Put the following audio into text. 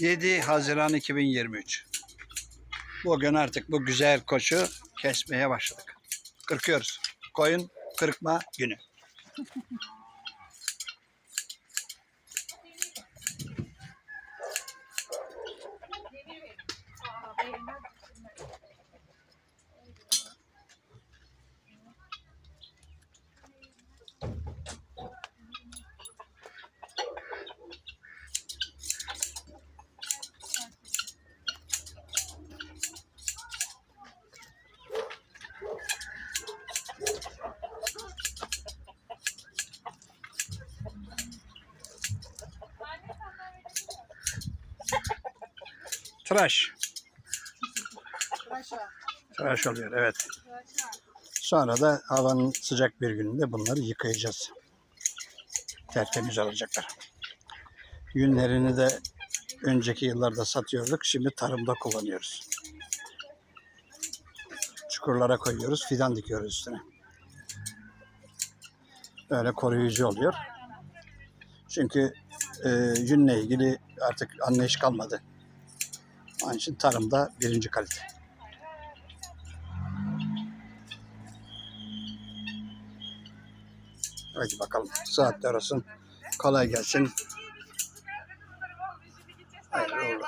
7 Haziran 2023. Bugün artık bu güzel koçu kesmeye başladık. Kırkıyoruz. Koyun kırpma günü. Tıraş. Tıraş oluyor evet. Sonra da havanın sıcak bir gününde bunları yıkayacağız. Tertemiz olacaklar. Yünlerini de önceki yıllarda satıyorduk. Şimdi tarımda kullanıyoruz. Çukurlara koyuyoruz. Fidan dikiyoruz üstüne. Böyle koruyucu oluyor. Çünkü e, yünle ilgili artık anlayış kalmadı. Onun için tarımda birinci kalite. Hadi bakalım. Saatler olsun. Kolay gelsin. Hayırlı uğurlu.